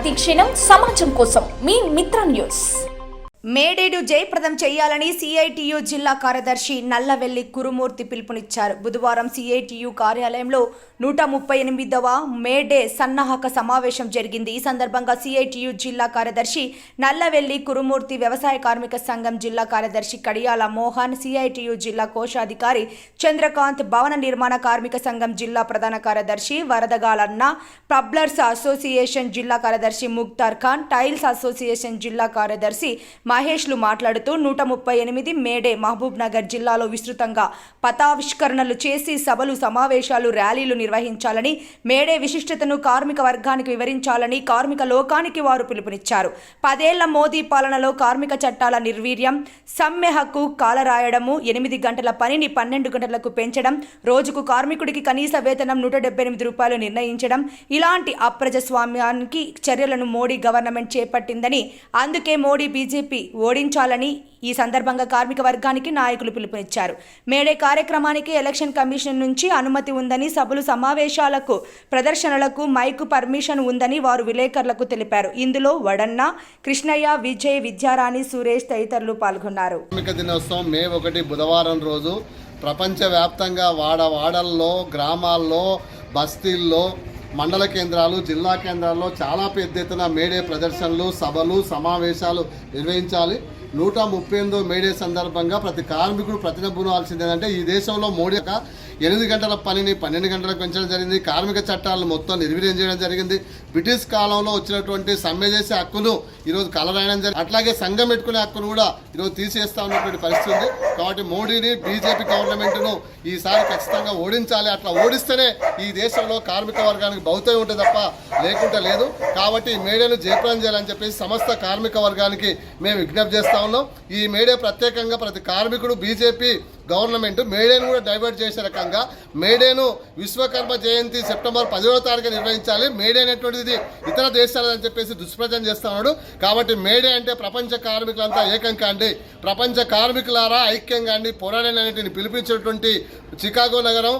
ప్రతి క్షణం సమాజం కోసం మీ మిత్ర న్యూస్. మేడేడు జయప్రదం చేయాలని సిఐటియు జిల్లా కార్యదర్శి నల్లవెల్లి కురుమూర్తి పిలుపునిచ్చారు. బుధవారం సిఐటియు కార్యాలయంలో నూట ముప్పై ఎనిమిదవ మేడే సన్నాహక సమావేశం జరిగింది. ఈ సందర్భంగా సిఐటియు జిల్లా కార్యదర్శి నల్లవెల్లి కురుమూర్తి వ్యవసాయ కార్మిక సంఘం జిల్లా కార్యదర్శి కడియాల మోహన్ సిఐటియు జిల్లా కోశాధికారి చంద్రకాంత్ భవన నిర్మాణ కార్మిక సంఘం జిల్లా ప్రధాన కార్యదర్శి వరదగాలన్న పబ్లర్స్ అసోసియేషన్ జిల్లా కార్యదర్శి ముక్తార్ ఖాన్ టైల్స్ అసోసియేషన్ జిల్లా కార్యదర్శి మహేష్లు మాట్లాడుతూ నూట ముప్పై ఎనిమిది మేడే మహబూబ్నగర్ జిల్లాలో విస్తృతంగా పతావిష్కరణలు చేసి సభలు సమావేశాలు ర్యాలీలు నిర్వహించాలని మేడే విశిష్టతను కార్మిక వర్గానికి వివరించాలని కార్మిక లోకానికి వారు పిలుపునిచ్చారు. పదేళ్ళ మోదీ పాలనలో కార్మిక చట్టాల నిర్వీర్యం సమ్మె హక్కు కాలరాయడము ఎనిమిది గంటల పనిని పన్నెండు గంటలకు పెంచడం రోజుకు కార్మికుడికి కనీస వేతనం నూట డెబ్బై ఎనిమిది రూపాయలు నిర్ణయించడం ఇలాంటి అప్రజస్వామ్యానికి చర్యలను మోడీ గవర్నమెంట్ చేపట్టిందని అందుకే మోడీ బీజేపీ ఓడించాలని ఈ సందర్భంగా కార్మిక వర్గానికి నాయకులు పిలుపునిచ్చారు. మేడే కార్యక్రమానికి ఎలక్షన్ కమిషన్ నుంచి అనుమతి ఉందని సభలు సమావేశాలకు ప్రదర్శనలకు మైకు పర్మిషన్ ఉందని వారు విలేకరులకు తెలిపారు. ఇందులో వడన్న కృష్ణయ్య విజయ్ విద్యారాణి సురేష్ తదితరులు పాల్గొన్నారు. కార్మిక దినోత్సవం మే ఒకటి బుధవారం రోజు ప్రపంచవ్యాప్తంగా వాడ వాడల్లో గ్రామాల్లో బస్తీల్లో మండల కేంద్రాలు జిల్లా కేంద్రాల్లో చాలా పెద్ద ఎత్తున మేడే ప్రదర్శనలు సభలు సమావేశాలు నిర్వహించాలి. నూట ముప్పై ఎనిమిదో మేడే సందర్భంగా ప్రతి కార్మికుడు ప్రతినబునాల్సింది ఏంటంటే ఈ దేశంలో మోడీ యొక్క ఎనిమిది గంటల పనిని పన్నెండు గంటలకు పెంచడం జరిగింది. కార్మిక చట్టాలను మొత్తం నిర్వీర్యం చేయడం జరిగింది. బ్రిటిష్ కాలంలో వచ్చినటువంటి సమ్మె చేసే హక్కును ఈరోజు కలరాయడం జరిగింది. అట్లాగే సంఘం పెట్టుకునే హక్కును కూడా ఈరోజు తీసేస్తా ఉన్నటువంటి పరిస్థితి ఉంది. కాబట్టి మోడీని బీజేపీ గవర్నమెంట్ను ఈసారి ఖచ్చితంగా ఓడించాలి. అట్లా ఓడిస్తేనే ఈ దేశంలో కార్మిక వర్గానికి భౌతం ఉంటుంది తప్ప లేకుంటే లేదు. కాబట్టి ఈ మేడేను జయప్రదం చేయాలని చెప్పేసి సమస్త కార్మిక వర్గానికి మేము విజ్ఞప్తి చేస్తాం ఉన్నాం ఈ మేడే ప్రత్యేకంగా ప్రతి కార్మికుడు బీజేపీ గవర్నమెంట్ మేడేను కూడా డైవర్ట్ చేసే రకంగా మేడేను విశ్వకర్మ జయంతి సెప్టెంబర్ పదిహేడవ తారీఖు నిర్వహించాలి. మేడే అనేటువంటిది ఇతర దేశాలని చెప్పేసి దుష్ప్రచారం చేస్తా ఉన్నాడు కాబట్టి మేడే అంటే ప్రపంచ కార్మికులంతా ఏకం కాండి ప్రపంచ కార్మికులారా ఐక్యం కాండి పోరాడని అనేటిని పిలిపించినటువంటి చికాగో నగరం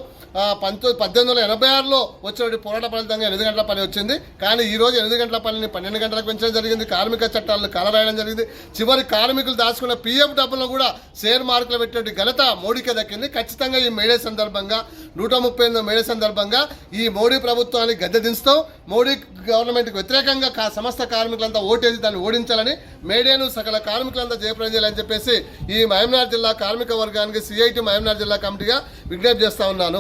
పంతొమ్మిది పద్దెనిమిది వందల ఎనభై ఆరులో వచ్చినటువంటి పోరాట ఫలితంగా ఎనిమిది గంటల పని వచ్చింది. కానీ ఈ రోజు ఎనిమిది గంటల పనిని పన్నెండు గంటలకు పెంచడం జరిగింది. కార్మిక చట్టాలను కలరాయడం జరిగింది. చివరి కార్మికులు దాచుకున్న పీఎఫ్ డబ్బులను కూడా షేర్ మార్కులు పెట్టినటువంటి ఘనత మోడీకే దక్కింది. ఖచ్చితంగా ఈ మేడే సందర్భంగా నూట ముప్పై ఎనిమిది మేడే సందర్భంగా ఈ మోడీ ప్రభుత్వాన్ని గద్దె దించుతాం. మోడీ గవర్నమెంట్కి వ్యతిరేకంగా కా సమస్త కార్మికులంతా ఓటేసి దాన్ని ఓడించాలని మేడేను సకల కార్మికులంతా జయప్రదం చేయాలని చెప్పేసి ఈ మహమ్నార్ జిల్లా కార్మిక వర్గానికి సిఐటి మహమ్నార్ జిల్లా కమిటీగా విజ్ఞప్తి చేస్తా ఉన్నాను.